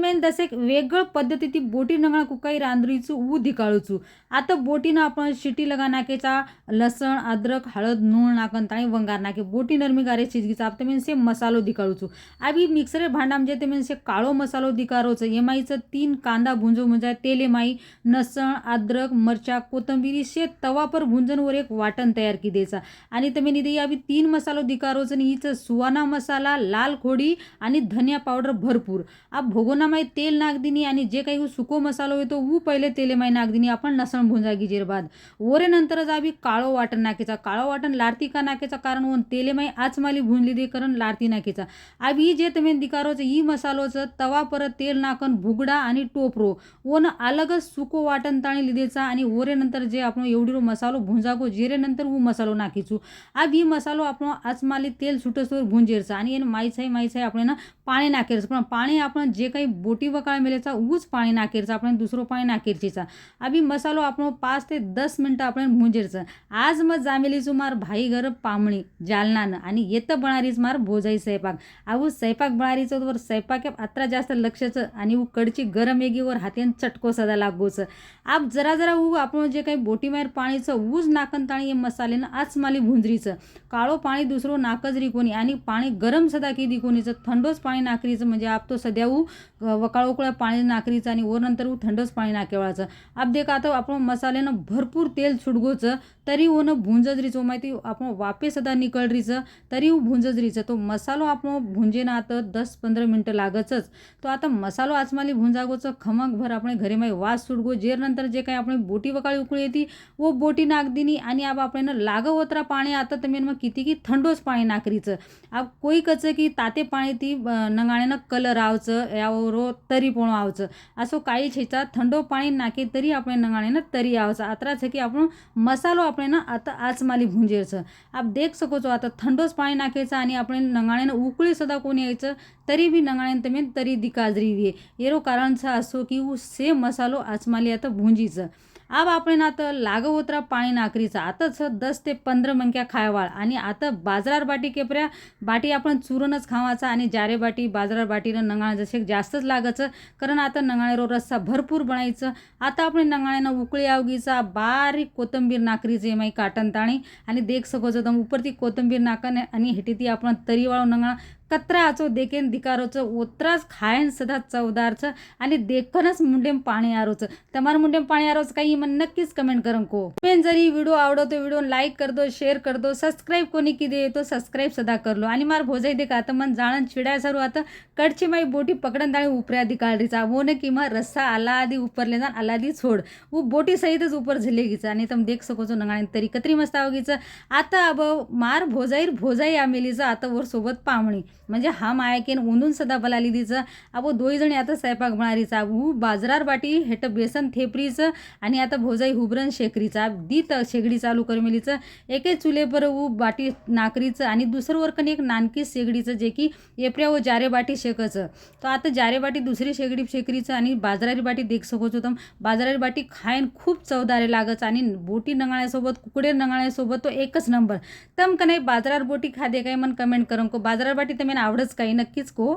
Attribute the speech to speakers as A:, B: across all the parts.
A: दरम्यान दस एक वेगळं पद्धती ती बोटी नंगळा कुकाई रांदरीचू ऊ धिकाळूचू. आता बोटीनं आपण शिटी लगा नाकेचा लसण अद्रक हळद नूळ नाकन ताणी वंगार नाके बोटी नरमी गारे चिजगीचा आप मेन से मसालो धिकाळूचू. आबी मिक्सर भांडा म्हणजे ते से काळो मसालो धिकारोचं. एमाईचं तीन कांदा भुंजो म्हणजे तेल एमाई नसण अद्रक मरचा कोथंबिरी शे तवापर भुंजनवर एक वाटण तयार की द्यायचा आणि तुम्ही निधी आबी तीन मसालो धिकारोचं आणि हिचं सुवाना मसाला लाल खोडी आणि धनिया पावडर भरपूर. आप भोगोनामाई तेल नागदिनी आणि जे काही सुको मसालो येतो ऊ पहिले तेलेमाई नागदिनी आपण नसण भुंजा गिजेर बाद ओरे नंतरच आबी काळो वाटण नाकेचा काळो वाटण लारती का नाकेचा कारण ओन तेलेमाई आचमाली भुंजली दे कारण लारती नाकेचा आबी जे तुम्ही दिकारोचं ई मसालोचं तवा परत तेल नाकन भुगडा आणि टोपरो ओन अलगच सुको वाटण ताणी लिदेचा आणि ओरे नंतर जे आपण एवढी मसालो भुंजागो जेरे नंतर ऊ मसालो नाखीचू अब ई मसालो आपण आचमाली तेल सुटसवर भुंजेरचा आणि એને માઈ માઈ આપણે ને પાણી નાખેર પણ પાણી આપણે જે કંઈ बोटी वकाळ मिलेचा उच पाणी नाकेरचा आपण दुसरो पाणी नाकेरचीचा. अभी मसालो आपण पाच ते दस मिनटं आपण मुंजेरचं. आज मग जामेली सुमार भाई घर पामणी जालनानं. आणि येतं बनारीच मार भोजाई स्वयंपाक आवू स्वयंपाक बनारीचं वर स्वयंपाक आत्रा जास्त लक्षाचं आणि उ कडची गरम एगीवर हातीन चटको सदा लागोचं. आप जरा जरा उ आपण जे काही बोटीमार पाणीचं ऊज नाकणताणी हे मसालेनं आज माली भुंजरीचं. काळो पाणी दुसरो नाकच रिकोणी आणि पाणी गरम सदा की दिकोणीचं थंडोच पाणी नाकरीचं म्हणजे आप तो सध्या उ वकाळ पाणी नाकरीचं आणि वर नंतर ऊ थंडच पाणी नाकेवाळाचं. आप देख आता आपण मसाल्यानं भरपूर तेल सुडगोचं तरी ओनं भुंजजरीचं माहिती आपण वापे सदा निकळरीचं तरी ऊ भुंजजरीचं. तो मसालो आपण भुंजे ना आता दस पंधरा मिनटं लागतच. तो आता मसालो आचमाली भुंजागोचं खमक भर आपण घरी माही वास सुडगो. जेर नंतर जे काही आपण बोटी वकाळी उकळी येते वो बोटी नागदिनी आणि अब आपण लागव ओतरा पाणी आता तुम्ही मग किती की थंडोच पाणी नाकरीचं. अब कोई कचं की ताते पाणी ती नंगाण्यानं कलर आवचं यावर तरी पण आवचं. असं काही छेचा थंडो पाणी नाके तरी आपण नंगाण्यानं तरी आवचं. आत्राच की आपण मसालो आपण ना आता आचमाली भुंजेरचं. आप देख सकोचो आता थंडोच पाणी नाकायचं आणि आपण नंगाण्यानं उकळी सदा कोणी यायचं? तरी बी नंगाणे तुम्ही तरी दिकाजरी वे येरो कारणचं असो की ऊ सेम मसालो आचमाली आता भुंजीचं. अब आपण आता लाग होतरा पाणी नाकरीचा. आताच दस ते पंधरा मंक्या खायवाळ. आणि आता बाजारार बाटी केपऱ्या बाटी आपण चुरूनच खावाचा आणि जारे बाटी बाजारार बाटीनं नंगाळ जसे जास्तच लागायचं. कारण आता नंगाळेरो रस्सा भरपूर बनायचं. आता आपण नंगाळ्यानं उकळी आवगीचा बारीक कोथंबीर नाकरीचे माई काटन ताणी आणि देख सकोच दम उपरती कोथंबीर नाकन आणि हेटी ती आपण तरी वाळू नंगाळ. कतरा आचो देखेन दिकारोचं ओत्रास खायन सदा चवदारचं आणि देखनच मुंडेम पाणी आरोचं तमार मुंडेम पाणी आरोचं काही मन नक्कीच कमेंट करून को पेन जरी व्हिडिओ आवडतो व्हिडिओ लाईक कर दो शेअर कर दो सबस्क्राईब कोणी किती येतो सबस्क्राईब सदा करलो. आणि मार भोजाई दे का मन जाळण चिडाय सारू आता कडची माई बोटी पकडन दाळी उपऱ्या आधी काढरीचा वो न की किंवा रस्सा आला आधी उपरले जाण आला आधी सोड वो बोटी सहितच उपर झिले गीचा. आणि तम देख सकोचो नंगाने तरी कत्री मस्त आवगीचं आता अब मार भोजाईर भोजाई आमेलीचा आता वर सोबत पाहुणी. म्हणजे हा मायाकेन उंदून सदा बलाली दिचं. अबो दोई जणी आता स्वयंपाक बनारीचा हू बाजरार बाटी हेट बेसन थेपरीचं आणि आता भोजाई हुबरन शेकरीचा. दीत शेगडी चालू करमेलीचं एके चुलेपर ऊ बाटी नाकरीचं आणि दुसरं वरकन एक नानकी शेगडीचं जे की एपऱ्या व जारे बाटी शेकचं. तो आता जारे बाटी दुसरी शेगडी शेकरीचं आणि बाजरारी बाटी देख सकोच होतं. बाजरारी बाटी खायन खूप चवदारे लागच आणि बोटी नंगाळ्यासोबत कुकडे नंगाळ्यासोबत तो एकच नंबर. तम का नाही बाजरार बोटी खादे काय मन कमेंट करम को. बाजरार बाटी तर आवडच काही नक्कीच को.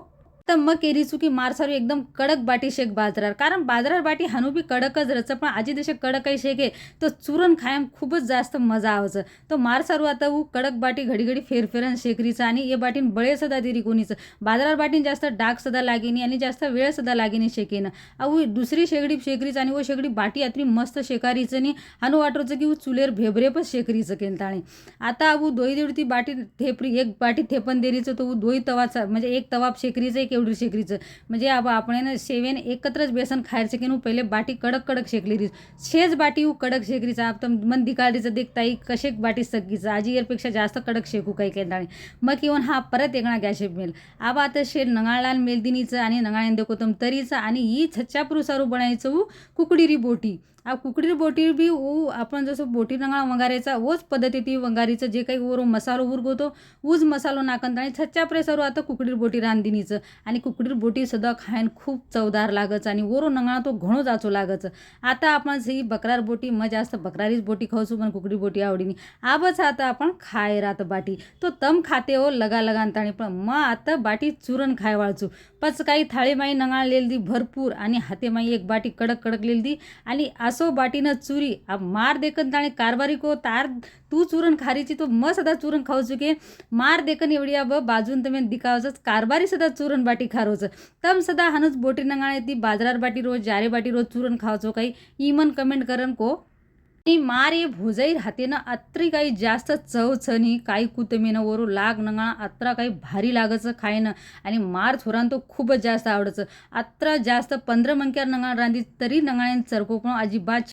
A: तर मग केली चुकी मारसारू एकदम कडक बाटी शेक बाजरार कारण बाजरार बाटी हनुबी बी कडकच रचं पण आजी देशे कडकही शेक आहे तर चुरण खायम खूपच जास्त मजा आवचं तर मारसारू आता ऊ कडक बाटी घडी घडी फेरफेरन शेकरीचं आणि ये बाटीन बळे सदा दिरी कोणीचं. बाजारार बाटीन जास्त डाग सदा लागेनी आणि जास्त वेळ सदा लागेनी शेकेनं. अहो दुसरी शेगडी शेकरीचं आणि व शेगडी बाटी यात्री मस्त शेकारीचं आणि हनु वाटरचं की ऊ चुलेर भेबरेपच शेकरीचं केंताणे आता अबू दोई देवडी ती बाटी थेपरी एक बाटी थेपन देरीचं तो दोई तवाचा म्हणजे एक तवाप शेकरीचं एक एवढी शेकरीचं? म्हणजे अब आपण शेवेन एकत्रच बेसन खायचं की पहिले बाटी कडक कडक शेकली शेज बाटी ऊ कडक शेकरीचा आप मन दिकाळीचं देखताई कसे बाटी सगळीचं आजी यापेक्षा जास्त कडक शेकू काही केंद्राने. मग येऊन हा परत एकणा गॅशेप मेल आबा आता शेर नंगाळलाल मेलदिनीचं आणि नंगाळ्यान देखोतम तरीचं आणि ही छच्चापुरुसारू बनायचं कुकडी कुकडीरी बोटी. आ कुकडीर बोटी बी ऊ आपण जसं बोटी नंगाळा वंगारेचा ओच पद्धती ती वंगारीचं जे काही ओरो मसालो उरगोतो ऊज मसालो नाकंत आणि छच्च्या प्रेसरू आता कुकडीर बोटी रांधिनीचं आणि कुकडीर बोटी सुद्धा खायन खूप चवदार लागच आणि ओरो नंगाळा तो घणो जाचो लागच. आता आपण ही बकरार बोटी मग जास्त बकरारीच बोटी खाऊसू पण कुकडी बोटी आवडीनी. आबच आता आपण खाय राहत बाटी. तो तम खाते हो लगा लगा पण मग आता बाटी चुरण खाय वाळचू. पच काही थाळीमाई नंगाळलेली दी भरपूर आणि हातेमाई एक बाटी कडक कडकलेली दी आणि असो न चुरी अब मार देखन ताणे कारभारी को तार तू चुरण खारीची तो म सदा चुरन खाऊ चुके. मार देखन एवढी अब बाजून तुम्ही दिखावच कारभारी सदा चुरन बाटी खारोच तम सदा हानच बोटी नंगाळे ती बाजारार बाटी रोज जारे बाटी रोज चुरण खावचो काही. इमन कमेंट करन को आणि मार ये भोजाई राहते ना अत्री काही जास्त चव काही कुतमीनं वरू लाग नंगा अत्रा काही भारी लागचं खायनं. आणि मार थोरान तो खूपच जास्त आवडचं. अत्रा जास्त पंधरा मंक्यार नंगा रांधी तरी नंगाळ्यान चरको पण अजिबात